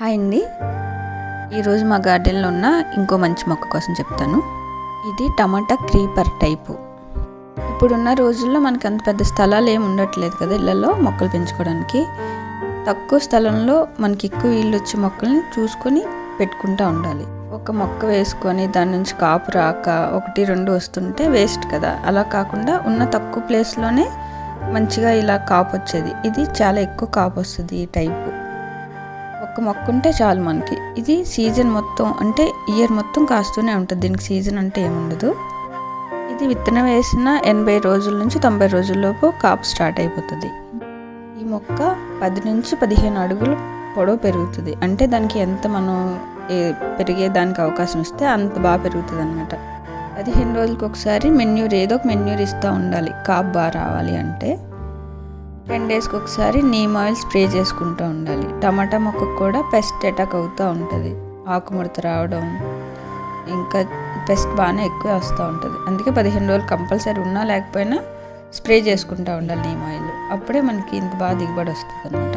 Hi అండి. ఈరోజు మా గార్డెన్లో ఉన్న ఇంకో మంచి మొక్క కోసం చెప్తాను. ఇది టమాటా క్రీపర్ టైపు. ఇప్పుడున్న రోజుల్లో మనకి అంత పెద్ద స్థలాలు ఏమి ఉండట్లేదు కదా ఇళ్ళల్లో మొక్కలు పెంచుకోవడానికి. తక్కువ స్థలంలో మనకి ఎక్కువ ఇల్లు వచ్చే మొక్కల్ని చూసుకొని పెట్టుకుంటూ ఉండాలి. ఒక మొక్క వేసుకొని దాని నుంచి కాపు రాక ఒకటి రెండు వస్తుంటే వేస్ట్ కదా. అలా కాకుండా ఉన్న తక్కువ ప్లేస్లోనే మంచిగా ఇలా కాపు వచ్చేది. ఇది చాలా ఎక్కువ కాపు వస్తుంది ఈ టైపు. ఒక్క మొక్క ఉంటే చాలు మనకి. ఇది సీజన్ మొత్తం అంటే ఇయర్ మొత్తం కాస్తూనే ఉంటుంది. దీనికి సీజన్ అంటే ఏముండదు. ఇది విత్తనం వేసిన ఎనభై రోజుల నుంచి తొంభై రోజుల్లోపు కాపు స్టార్ట్ అయిపోతుంది. ఈ మొక్క పది నుంచి పదిహేను అడుగులు పొడవు పెరుగుతుంది. అంటే దానికి ఎంత మనం పెరిగే దానికి అవకాశం ఇస్తే అంత బాగా పెరుగుతుంది అనమాట పదిహేను రోజులకి ఒకసారి మెన్యూర్ ఏదో ఒక మెన్యూర్ ఇస్తూ ఉండాలి. కాపు బాగా రావాలి అంటే. టెన్ డేస్కి ఒకసారి నీమ్ ఆయిల్ స్ప్రే చేసుకుంటూ ఉండాలి. టమాటా మొక్కకు కూడా పెస్ట్ అటాక్ అవుతూ ఉంటుంది. ఆకుముడత రావడం ఇంకా పెస్ట్ బాగానే ఎక్కువ వస్తూ ఉంటుంది. అందుకే పదిహేను రోజులు కంపల్సరీ ఉన్నా లేకపోయినా స్ప్రే చేసుకుంటూ ఉండాలి నీమ్ ఆయిల్. అప్పుడే మనకి ఇంత బాగా దిగుబడి వస్తుంది అనమాట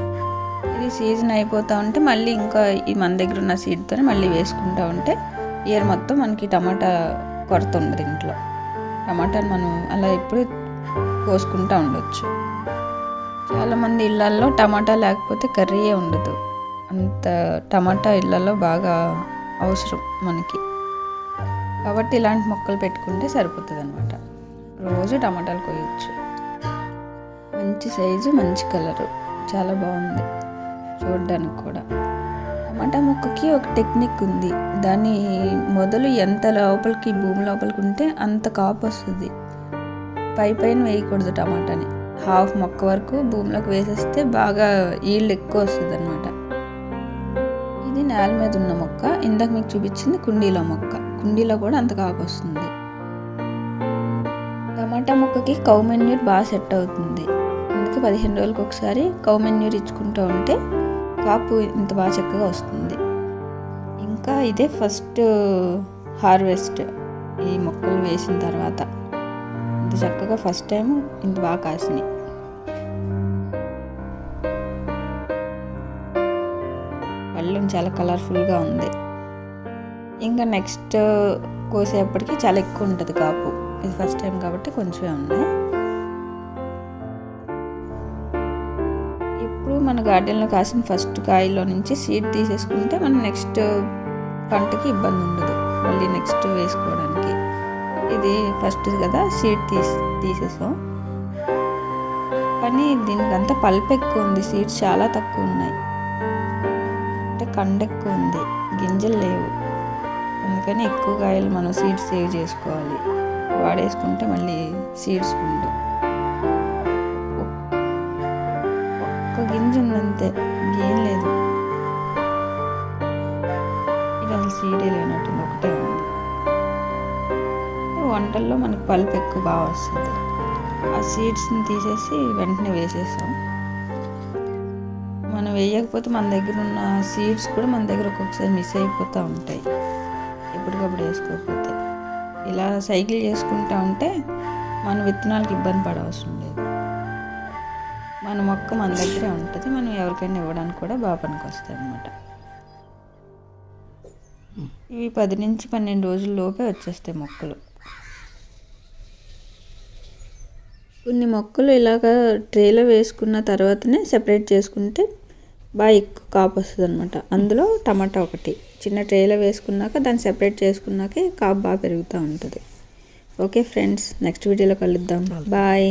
ఇది సీజన్ అయిపోతూ ఉంటే మళ్ళీ ఇంకా ఈ మన దగ్గర ఉన్న సీడ్తోనే మళ్ళీ వేసుకుంటూ ఉంటే ఇయర్ మొత్తం మనకి టమాటా కొరత ఉండదు ఇంట్లో. టమాటాని మనం అలా ఎప్పుడు కోసుకుంటూ ఉండొచ్చు. చాలామంది ఇళ్ళల్లో టమాటా లేకపోతే కర్రీయే ఉండదు. అంత టమాటా ఇళ్ళల్లో బాగా అవసరం మనకి. కాబట్టి ఇలాంటి మొక్కలు పెట్టుకుంటే సరిపోతుంది అనమాట రోజు టమాటాలు కోయచ్చు మంచి సైజు మంచి కలరు. చాలా బాగుంది. చూడడానికి కూడా. టమాటా మొక్కకి ఒక టెక్నిక్ ఉంది. దాని మొదలు ఎంత లోపలికి భూమి లోపలికి ఉంటే అంత కాపు వస్తుంది. పై పైన వేయకూడదు టమాటాని. హాఫ్ మొక్క వరకు భూమిలోకి వేసేస్తే బాగా ఈల్డ్ ఎక్కువ వస్తుంది అనమాట ఇది నేల మీద ఉన్న మొక్క. ఇందాక మీకు చూపించింది కుండీలో మొక్క. కుండీలో కూడా అంత కాపు వస్తుంది. టమాటా మొక్కకి కౌ మెన్యూర్ బాగా సెట్ అవుతుంది. అందుకే పదిహేను రోజులకి ఒకసారి కౌ మెన్యూర్ ఇచ్చుకుంటూ ఉంటే కాపు ఇంత బాగా చక్కగా వస్తుంది. ఇంకా ఇదే ఫస్ట్ హార్వెస్ట్ ఈ మొక్కలు వేసిన తర్వాత. ఇంత చక్కగా ఫస్ట్ టైం ఇంత బాగా కాసినాయి. పళ్ళు చాలా కలర్ఫుల్గా ఉంది. ఇంకా నెక్స్ట్ కోసేపటికి చాలా ఎక్కువ ఉంటుంది కాపు. ఇది ఫస్ట్ టైం కాబట్టి కొంచెమే ఉన్నాయి. ఇప్పుడు మన గార్డెన్లో కాసిన ఫస్ట్ కాయలో నుంచి సీడ్ తీసేసుకుంటే మనం నెక్స్ట్ పంటకి ఇబ్బంది ఉండదు. మళ్ళీ నెక్స్ట్ వేసుకోవడానికి. ఇది ఫస్ట్ కదా సీడ్ తీసి తీసేసాం. కానీ దీనికి అంతా పల్ప్ ఎక్కువ ఉంది సీడ్స్ చాలా తక్కువ ఉన్నాయి. అంటే కండ ఎక్కువ ఉంది గింజలు లేవు. అందుకని ఎక్కువ కాయలు మనం సీడ్స్ సేవ్ చేసుకోవాలి. వాడేసుకుంటే మళ్ళీ సీడ్స్ ఉండవు. ఒక్క గింజ ఉందంతే ఇంకేం లేదు. ఇది అసలు సీడే లేనట్టుంది వంటల్లో మనకి పల్పు ఎక్కువ బాగా వస్తుంది. ఆ సీడ్స్ని తీసేసి వెంటనే వేసేసాం. మనం వేయకపోతే మన దగ్గర ఉన్న సీడ్స్ కూడా మన దగ్గర ఒక్కొక్కసారి మిస్ అయిపోతూ ఉంటాయి. ఎప్పటికప్పుడు వేసుకోకపోతే. ఇలా సైకిల్ చేసుకుంటూ ఉంటే మన విత్తనాలకు ఇబ్బంది పడవసరం లేదు. మన మొక్క మన దగ్గరే ఉంటుంది. మనం ఎవరికైనా ఇవ్వడానికి కూడా బాగా పనికి వస్తాయి అన్నమాట. ఇవి పది నుంచి పన్నెండు రోజుల లోపే వచ్చేస్తాయి మొక్కలు. కొన్ని మొక్కలు ఇలాగ ట్రేలో వేసుకున్న తర్వాతనే సెపరేట్ చేసుకుంటే బాగా ఎక్కువ కాపు వస్తుంది అనమాట అందులో టమాటా ఒకటి. చిన్న ట్రేలో వేసుకున్నాక దాన్ని సెపరేట్ చేసుకున్నాకే కాపు బాగా పెరుగుతూ ఉంటుంది. ఓకే ఫ్రెండ్స్ నెక్స్ట్ వీడియోలో కలుద్దాం. బాయ్.